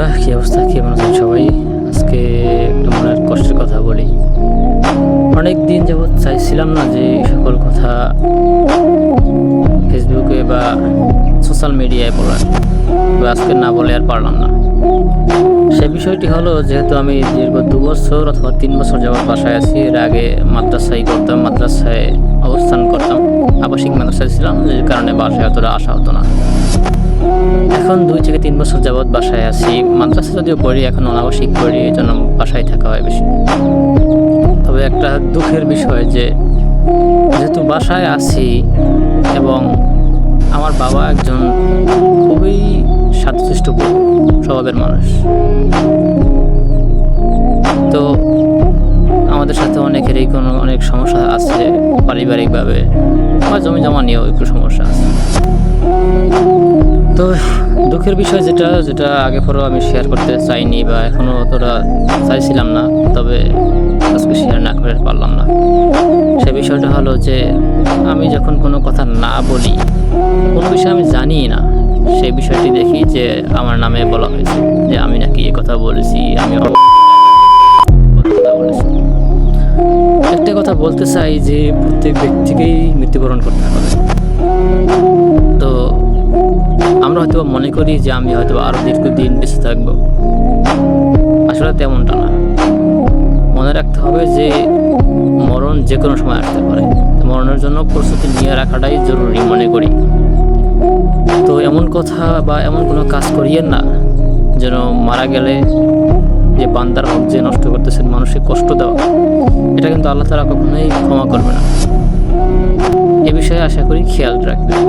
বন্ধুরা, কি অবস্থা? কেমন আছেন সবাই? আজকে একটু মনের কষ্টের কথা বলি। অনেক দিন যাবৎ চাইছিলাম না যে সকল কথা ফেসবুকে বা সোশ্যাল মিডিয়ায় বলার তো আজকে না বলে আর পারলাম না। সে বিষয়টি হলো, যেহেতু আমি দীর্ঘ দু বছর অথবা তিন বছর যাবৎ বাসায় আছি, এর আগে মাদ্রাসায় করতাম মাদ্রাসায় অবস্থান করতাম। আবাসিক মাদ্রাসায় ছিলাম, যে কারণে বাসায় অতটা আসা হতো না। এখন দুই থেকে তিন বছর যাবৎ বাসায় আছি। মাদ্রাসা যদিও পড়ি, এখন অনাবাসিক পড়ি, এই জন্য বাসায় থাকা হয় বেশি। তবে একটা দুঃখের বিষয় যে, যেহেতু বাসায় আছি এবং আমার বাবা একজন খুবই শান্তশিষ্ট স্বভাবের মানুষ, তো আমাদের সাথে অনেকেরই কোনো, অনেক সমস্যা আছে পারিবারিকভাবে বা জমি জমা নিয়েও একটু সমস্যা আছে। তো দুঃখের বিষয় যেটা যেটা আগে পরেও আমি শেয়ার করতে চাইনি বা এখনও অতটা চাইছিলাম না, তবে আজকে শেয়ার না করে পারলাম না। সে বিষয়টা হলো যে, আমি যখন কোনো কথা না বলি, কোনো বিষয় আমি জানি না, সেই বিষয়টি দেখি যে আমার নামে বলা হয়েছে, যে আমি নাকি এ কথা বলেছি, আমি বলেছি। একটা কথা বলতে চাই যে প্রত্যেক ব্যক্তিকেই মৃত্যুবরণ করতে হবে। আমরা হয়তো মনে করি যে আমি হয়তো আরও দীর্ঘদিন বেঁচে থাকব। আসলে তেমনটা না। মনে রাখতে হবে যে মরণ যে কোনো সময় আসতে পারে। মরণের জন্য প্রস্তুতি নিয়ে রাখাটাই জরুরি মনে করি। তো এমন কথা বা এমন কোনো কাজ করিয়েন না, যেন মারা গেলে যে বান্দার হক যে নষ্ট করতেছেন মানুষকে কষ্ট দেওয়া, এটা কিন্তু আল্লাহ তালা কখনোই ক্ষমা করবে না। এ বিষয়ে আশা করি খেয়াল রাখবেন।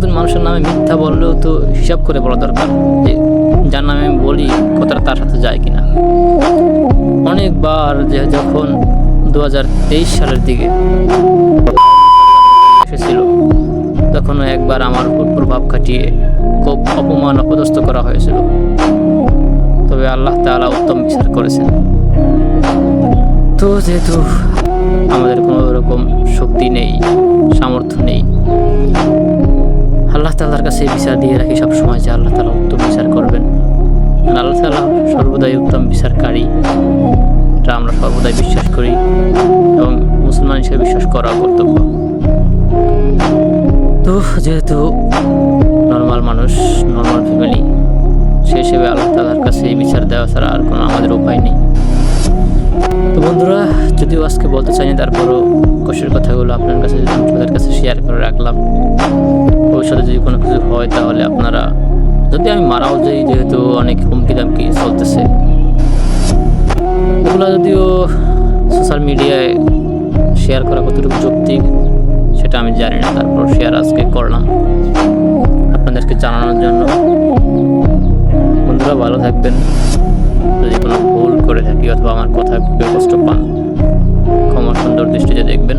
একজন মানুষের নামে মিথ্যা বললেও তো হিসাব করে বলা দরকার যে যার নামে আমি বলি কথাটা তার সাথে যায় কিনা। অনেকবার যে যখন দু হাজার তেইশ সালের দিকে এসেছিল, তখনও একবার আমার উপর প্রভাব খাটিয়ে খুব অপমান অপদস্থ করা হয়েছিল। তবে আল্লাহ তাআলা উত্তম বিচার করেছেন। তো যেহেতু আমাদের কোনো রকম শক্তি নেই, সামর্থ্য নেই আল্লাহ তাল্লার কাছে বিচার দিয়ে রাখি সব সময় যে আল্লাহ তালা উত্তম বিচার করবেন। আল্লাহ তালা সর্বদাই উত্তম বিচারকারী, এটা আমরা সর্বদাই বিশ্বাস করি এবং মুসলমান হিসেবে বিশ্বাস করা কর্তব্য। তো যেহেতু নর্মাল মানুষ নর্মাল ফ্যামিলি সে হিসেবে আল্লাহ তালার কাছে বিচার দেওয়া ছাড়া আর কোনো আমাদের উপায় নেই। বন্ধুরা, যদিও আজকে বলতে চাইনি, তারপরও কষ্টের কথাগুলো আপনার কাছে, আপনাদের কাছে শেয়ার করে রাখলাম। ভবিষ্যতে যদি কোনো কিছু হয়, তাহলে আপনারা, যদি আমি মারাও যাই, যেহেতু অনেক হুমকি দামকি চলতেছে। এগুলো যদিও সোশ্যাল মিডিয়ায় শেয়ার করা কতটুকু যৌক্তিক, সেটা আমি জানি না। তারপর শেয়ার আজকে করলাম আপনাদেরকে জানানোর জন্য। বন্ধুরা, ভালো থাকবেন। করে থাকি অথবা আমার কথা কষ্ট পান। ক্ষমা সুন্দর দৃষ্টিতে দেখবেন।